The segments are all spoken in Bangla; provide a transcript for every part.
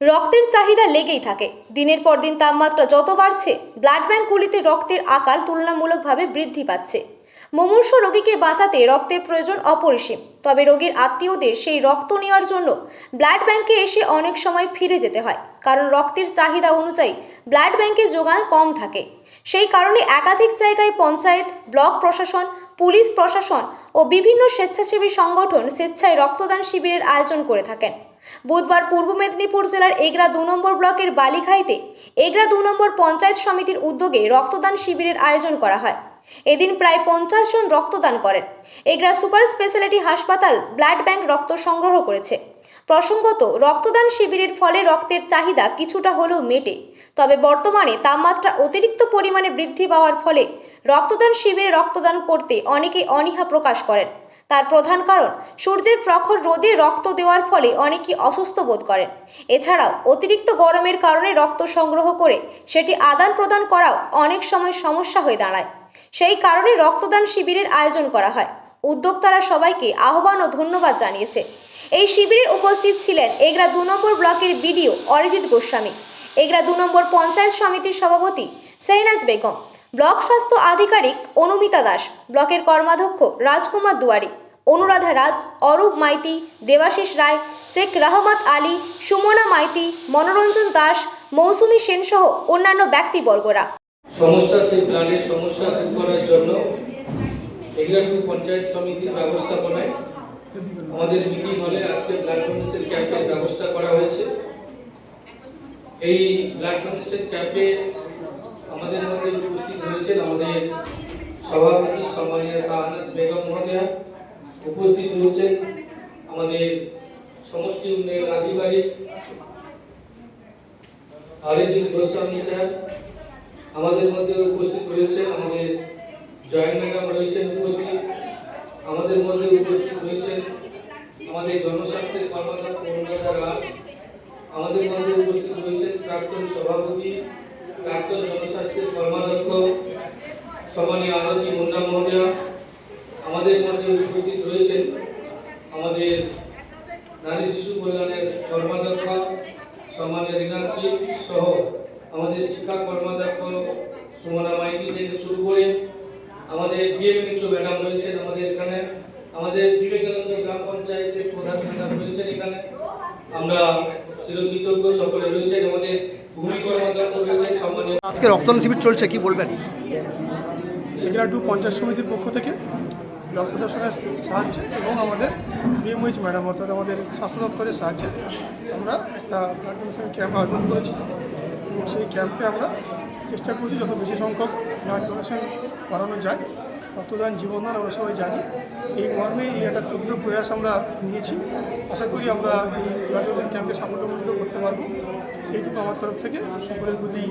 রক্তের চাহিদা লেগেই থাকে। দিনের পর দিন তাপমাত্রা যত বাড়ছে ব্লাড ব্যাঙ্কগুলিতে রক্তের আকার তুলনামূলকভাবে বৃদ্ধি পাচ্ছে। মুমূর্ষু রোগীকে বাঁচাতে রক্তের প্রয়োজন অপরিসীম। তবে রোগীর আত্মীয়দের সেই রক্ত নেওয়ার জন্য ব্লাড ব্যাংকে এসে অনেক সময় ফিরে যেতে হয়, কারণ রক্তের চাহিদা অনুযায়ী ব্লাড ব্যাংকে যোগান কম থাকে। সেই কারণে একাধিক জায়গায় পঞ্চায়েত, ব্লক প্রশাসন, পুলিশ প্রশাসন ও বিভিন্ন স্বেচ্ছাসেবী সংগঠন স্বেচ্ছায় রক্তদান শিবিরের আয়োজন করে থাকেন। বুধবার পূর্ব মেদিনীপুর জেলার এগরা দু নম্বর ব্লকের বালিখাইতে এগরা দু নম্বর পঞ্চায়েত সমিতির উদ্যোগে রক্তদান শিবিরের আয়োজন করা হয়। এদিন প্রায় পঞ্চাশ জন রক্তদান করেন। এগরা সুপার স্পেশালিটি হাসপাতাল ব্লাড ব্যাংক রক্ত সংগ্রহ করেছে। প্রসঙ্গত, রক্তদান শিবিরের ফলে রক্তের চাহিদা কিছুটা হলেও মেটে। তবে বর্তমানে তাপমাত্রা অতিরিক্ত পরিমাণে বৃদ্ধি পাওয়ার ফলে রক্তদান শিবিরে রক্তদান করতে অনেকে অনীহা প্রকাশ করেন। তার প্রধান কারণ, সূর্যের প্রখর রোদে রক্ত দেওয়ার ফলে অনেকেই অসুস্থ বোধ করেন। এছাড়াও, অতিরিক্ত গরমের কারণে রক্ত সংগ্রহ করে সেটি আদান প্রদান করাও অনেক সময় সমস্যা হয়ে দাঁড়ায়। সেই কারণে রক্তদান শিবিরের আয়োজন করা হয়। উদ্যোক্তারা সবাইকে আহ্বান ও ধন্যবাদ জানিয়েছে। এই শিবিরে উপস্থিত ছিলেন এগরা দু নম্বর ব্লকের বিডিও অরিজিৎ গোস্বামী, এগরা দু নম্বর পঞ্চায়েত সমিতির সভাপতি সেহনাজ বেগম, ব্লক স্বাস্থ্য আধিকারিক অনুমিতা দাস, ব্লকের কর্মাধ্যক্ষ রাজকুমার দুয়ারি, অনুরাধা রাজ, অরূপ মাইতি, দেবাশিস রায়, শেখ রহমত আলী, সুমনা মাইতি, মনোরঞ্জন দাস, মৌসুমী সেনসহ অন্যান্য ব্যক্তিবর্গরা। সমস্যা সেই প্ল্যানের সমস্যা দূর করার জন্য এগুলো পঞ্চায়েত সমিতির ব্যবস্থাপনায় আমাদের মিটিং হলে আজকে ব্লাড ডোনেশন ক্যাম্পের ব্যবস্থা করা হয়েছে। এই ব্লাড ডোনেশন ক্যাম্পে আমাদের মধ্যে উপস্থিত হয়েছেন আমাদের সভাপতি সম্মানীয় শাহনাজ বেগম মহোদয়া উপস্থিত রয়েছেন আমাদের সমষ্টি উন্নয়ন আধিকারিক আরিজিৎ গোস্বামী স্যার আমাদের মধ্যে উপস্থিত রয়েছে আমাদের জয় ম্যাডাম রয়েছেন উপস্থিত, আমাদের মধ্যে উপস্থিত রয়েছেন আমাদের জনস্বাস্থ্যের কর্মকর্তা অনুরাধা রাজ আমাদের মধ্যে উপস্থিত রয়েছেন প্রাক্তন সভাপতি, প্রাক্তন জনস্বাস্থ্যের কর্মাধ্যক্ষ, সম্মানীয় আরতি মুন্ডা মহোদয়া, আমাদের মধ্যে উপস্থিত রয়েছেন আমাদের নারী শিশু কল্যাণের কর্মাধ্যক্ষ, সম্মানীয় রীনা সিং সহ আমাদের শিক্ষা কর্মাধ্যক্ষ সুমনা মাইতি থেকে শুরু করে আমাদের বিএম মিত্র ম্যাডাম রয়েছেন আমাদের এখানে। আমাদের বিবেকানন্দ গ্রাম পঞ্চায়েতের প্রধান ম্যাডাম রয়েছেন এখানে। আমরা চিরকৃতজ্ঞ সকলে রয়েছেন আমাদের ভূমি কর্মাধ্যক্ষ রয়েছেন সম্মানীয় আজকে রক্তদান শিবির চলছে কি বলবেন? এগুলা টু পঞ্চায়েত সমিতির পক্ষ থেকে ব্লক প্রশাসনের সাহায্যে এবং আমাদের বিএমওইচ ম্যাডাম অর্থাৎ আমাদের স্বাস্থ্য দপ্তরের সাহায্যে আমরা একটা ব্লাড ডোনেশন ক্যাম্প আয়োজন করেছি। এবং সেই ক্যাম্পে আমরা চেষ্টা করছি যত বেশি সংখ্যক ব্লাড ডোনেশন করানো যায় রক্তদান জীবনদান আমরা সবাই জানি। এই মর্মে এই একটা ক্ষুদ্র প্রয়াস আমরা নিয়েছি। আশা করি আমরা এই ব্লাড ডোনেশন ক্যাম্পে সাফল্যমণ্ডিত করতে পারব। এইটুকু আমার তরফ থেকে সকলের প্রতি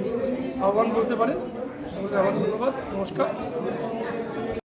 আহ্বান করতে পারেন। সকলকে আবার ধন্যবাদ। নমস্কার।